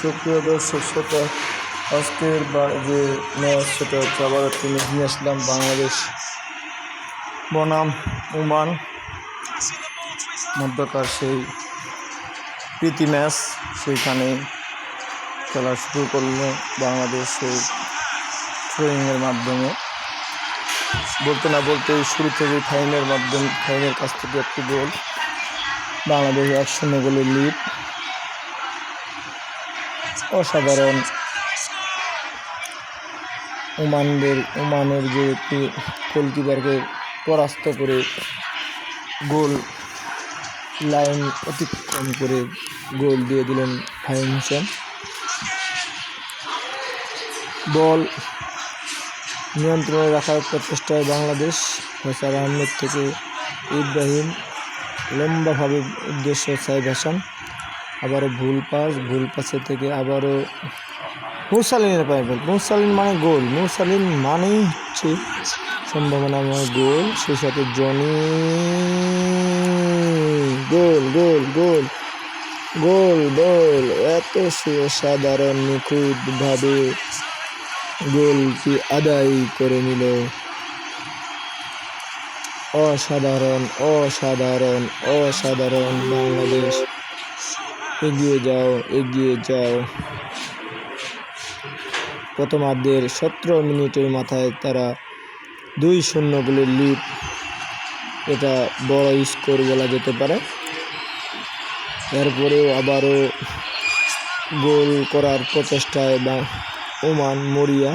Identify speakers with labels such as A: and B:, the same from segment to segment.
A: সুপ্রিয় দর্শক, শ্রোতা, আজকের যে ম্যাচ সেটা হচ্ছে আবার ম্যাচ নিয়ে আসলাম বাংলাদেশ বনাম ওমান মধ্যকার সেই প্রীতি ম্যাচ। সেইখানে খেলা শুরু করল বাংলাদেশ সেই থ্রোয়িংয়ের মাধ্যমে। বলতে না বলতে শুরু থেকে ফাইনের মাধ্যমে ফাইনের কাছ থেকে একটি গোল। বাংলাদেশ এক শূন্য লিড অসাধারণ ওমানদের ওমানের যে একটি গোলকিপারকে পরাস্ত করে গোল লাইন অতিক্রম করে গোল দিয়ে দিলেন ফাহিম হোসেন। বল নিয়ন্ত্রণে রাখার প্রচেষ্টায় বাংলাদেশ ফয়সাল আহমেদ থেকে ইব্রাহিম লম্বাভাবে উদ্দেশ্য সাইদ হাসান। আবারও ভুল পাস, ভুল পাসে থেকে আবারও মুরসালিনের পায়ে বল মুরসালিন মানে গোল। মুরসালিন মানেই হচ্ছে সম্ভাবনাময় গোল। সেই সাথে জনি গোল গোল গোল। গোল গোল এত সাধারণ নিখুঁতভাবে গোলটি আদায় করে নিল। অসাধারণ অসাধারণ অসাধারণ বাংলাদেশ। এগিয়ে যাও এগিয়ে যাও। প্রথমার্ধের সতেরো মিনিটের মাথায় তারা দুই শূন্য গোলের লিড এটা বড় স্কোর বলা যেতে পারে। এরপরেও আবারও গোল করার প্রচেষ্টায় বা ওমান মরিয়া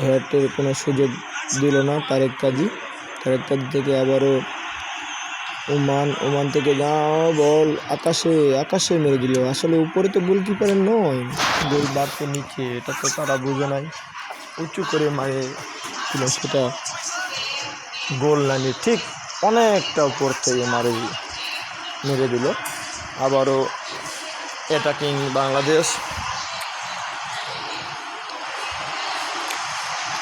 A: হেয়ারটের কোনো সুযোগ দিল না তারেক কাজী। তারেক কাজী থেকে আবারও ওমান ওমান থেকে যাও বল, আকাশে আকাশে মেরে দিল। আসলে উপরে তো গোল গোলকিপারের নয়। গোল বাড়তে নিচে, এটা তো তারা বুঝে নাই। উঁচু করে মারে ছিল সেটা। গোল লাইনে ঠিক অনেকটা উপর থেকে মারে, মেরে দিল। আবারও অ্যাটাকিং বাংলাদেশ।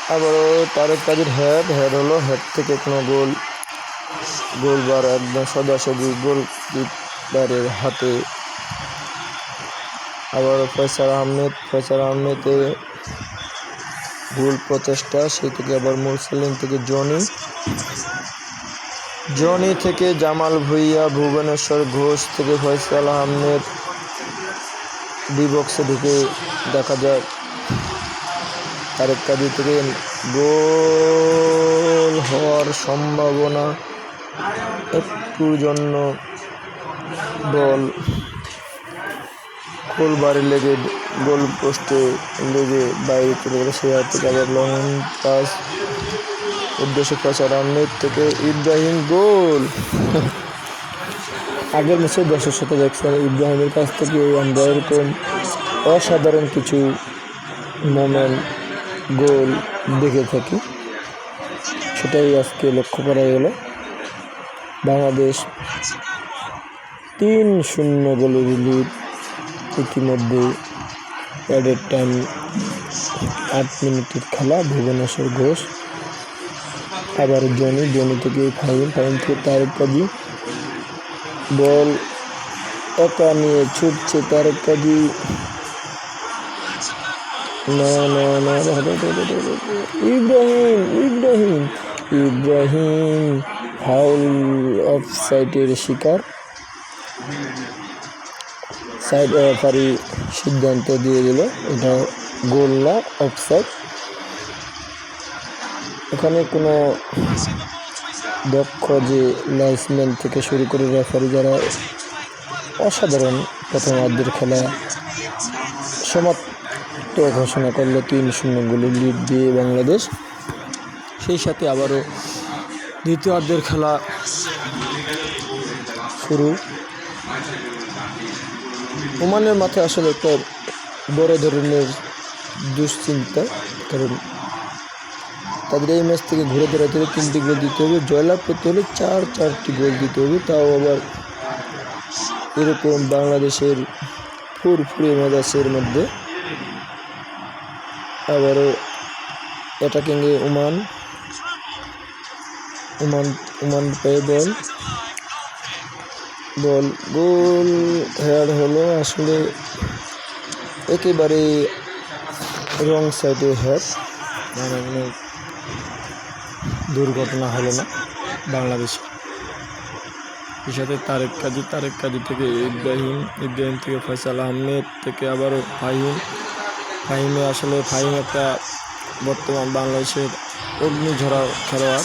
A: আবারও তারেক কাজের হেড হেড হলো হেড থেকে কোনো গোল গোলবার সদাসদি গোল কিপারের হাতে। আবারও ফয়সাল আহমেদ, ফয়সাল আহমেদের ভুল প্রচেষ্টা সেই থেকে আবার মুরসালিন থেকে জনি। জনি থেকে জামাল ভুইয়া, ভুবনেশ্বর ঘোষ থেকে ফয়সাল আহমেদ। বক্সে ঢুকে দেখা যায় তারেক কাজী থেকে গোল হওয়ার সম্ভাবনা। একটুর জন্য বল গোলবারে লেগে গোল পোস্টে লেগে বাইরে চলে গেল। সে হাত থেকে আবার লং পাস উদ্দেশ্য ফয়সাল আহমেদ থেকে ইব্রাহিম গোল। আগের ম্যাচে দশের সাথে দেখছেন ইব্রাহিমের কাছ থেকে আমরা এরকম অসাধারণ কিছু মোমেন্ট, গোল দেখে থাকি। সেটাই আজকে লক্ষ্য করা গেল। বাংলাদেশ তিন শূন্য গোলের লিড ইতিমধ্যে অ্যাডেড টাইম আট মিনিটের খেলা ভুবনেশ্বর ঘোষ আবার জনি জনি থেকে ফাইন ফাইন থেকে তারেক কাজী বল একা নিয়ে ছুটছে তারেক কাজী ইব্রাহিম ইব্রাহিম ইব্রাহিম ফাউল অফ সাইডের শিকার। সাইড রেফারি সিদ্ধান্ত দিয়ে দিল, এটা গোল না অফ সাইড এখানে কোনো দক্ষ যে লাইসম্যান থেকে শুরু করে রেফারি যারা অসাধারণ প্রথম প্রথমার্ধের খেলা সমাপ্ত ঘোষণা করল, তিন শূন্য গোলের লিড দিয়ে বাংলাদেশ। সেই সাথে আবারও দ্বিতীয়ার্ধের খেলা শুরু। ওমানের মাথায় আসলে একটা বড় ধরনের দুশ্চিন্তা, কারণ তাদের এই ম্যাচ থেকে ঘুরে দাঁড়াতে হলে তিনটি গোল দিতে হবে। জয়লাভ করতে হলে চার, চারটি গোল দিতে হবে। তাও আবার এরকম বাংলাদেশের ফুরফুরে মেজাজের মধ্যে। আবারও অ্যাটাকিংয়ে ওমান ওমান ওমান পেয়ে বল বল গোল। হেয়ার হলো আসলে একেবারে রং সাইডে হেড মানে কোনো দুর্ঘটনা হলো না বাংলাদেশে। এর সাথে তারেক কাজী তারেক কাজী থেকে ইব্রাহিম ইব্রাহিম থেকে ফয়সাল আহমেদ থেকে আবারও ফাহিম। ফাহিমে আসলে ফাহিম একটা বর্তমান বাংলাদেশের অগ্নিঝরা খেলোয়াড়।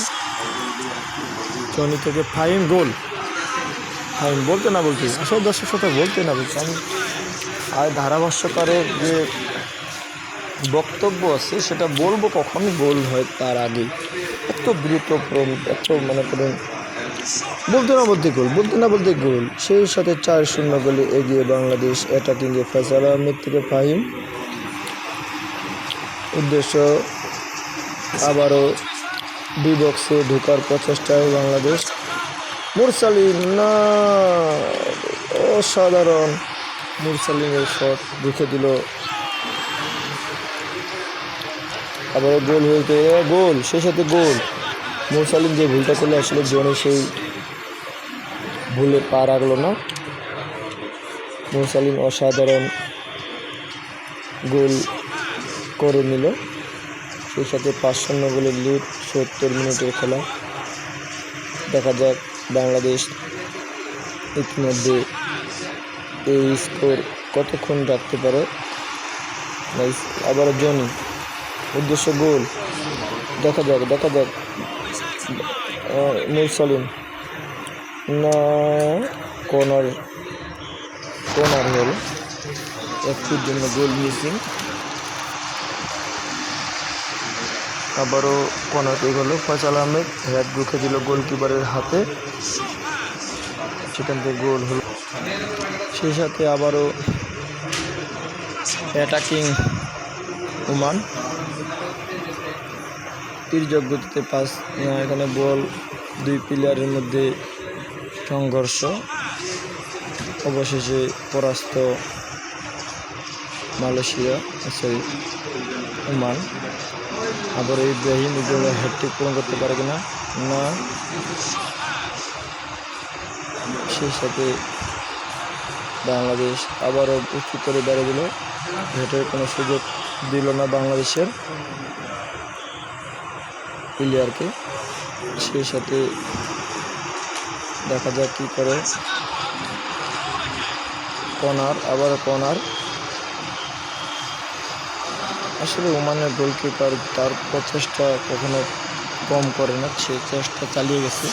A: টনি থেকে ফাহিম গোল। ফাহিম বলতে না বলতে, আসলে দর্শক সাথে বলতে না বলতে। আমি আর ধারাভাষ্যকারের যে বক্তব্য আছে, সেটা বলব কখন গোল হয় তার আগেই এত দ্রুত এত মনে করেন, বলতে না বলতে গোল, বলতে না বলতে গোল। সেই সাথে চার শূন্য গোলে এগিয়ে বাংলাদেশ অ্যাটাকিংয়ে ফয়সাল আহমেদ থেকে ফাহিম। উদ্দেশ্য আবারও ডি বক্সে ঢোকার প্রচেষ্টায় বাংলাদেশ। মুরসালিম না, অসাধারণ। মুরসালিমের শট ঢুকে দিল। আবারও গোল হয়েছে গোল সেই সাথে গোল। মুরসালিম যে ভুলটা করলে আসলে জনে সেই ভুলে পা রাখল না। মুরসালিম অসাধারণ গোল করে নিল। সেই সাথে পাঁচ শূন্য গোলের লিড সত্তর মিনিটের খেলা। দেখা যাক বাংলাদেশ ইতিমধ্যে এই স্কোর কতক্ষণ রাখতে পারে। আবার জনি। উদ্দেশ্য গোল। দেখা যাক দেখা যাক। মুরসালিম না, কর্নার কর্নার হল। একটির জন্য গোল মিসিং আবারও কর্নার পেয়ে গেল ফয়সাল আহমেদ হেড ঢুকে দিল গোলকিপারের হাতে। সেখান থেকে গোল হলো। সেই সাথে আবারও অ্যাটাকিং ওমান তির্যক গতিতে পাস এখানে বল দুই প্লেয়ারের মধ্যে সংঘর্ষ। অবশেষে পরাস্ত মালয়েশিয়া সরি ওমান। আবার ইব্রাহিম ইব্রাহিম হ্যাট্রিক পূরণ করতে পারে কিনা? না। সেই সাথে বাংলাদেশ আবারও উঁচু করে দাঁড়িয়ে দিল। হেটের কোনো সুযোগ দিল না বাংলাদেশের প্লেয়ারকে সেই সাথে দেখা যাক কী করে। কর্নার, আবার কর্নার। আসলে ওমানের গোলকিপার তার প্রচেষ্টা কখনো কম করে না, সে চেষ্টা চালিয়ে গেছে।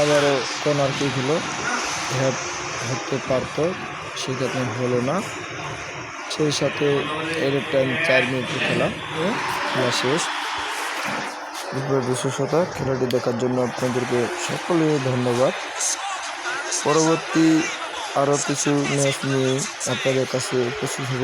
A: আবারও কর্নার কি হলো হ্যাপ হতে পারতো, সেক্ষেত্রে হলো না। সেই সাথে এর টাইম চার মিনিটের খেলা খেলা শেষ। দুপুরের বিশেষতা খেলাটি দেখার জন্য আপনাদেরকে সকলে ধন্যবাদ। পরবর্তী আরও কিছু ম্যাচ নিয়ে আপনাদের কাছে উপস্থিত হব।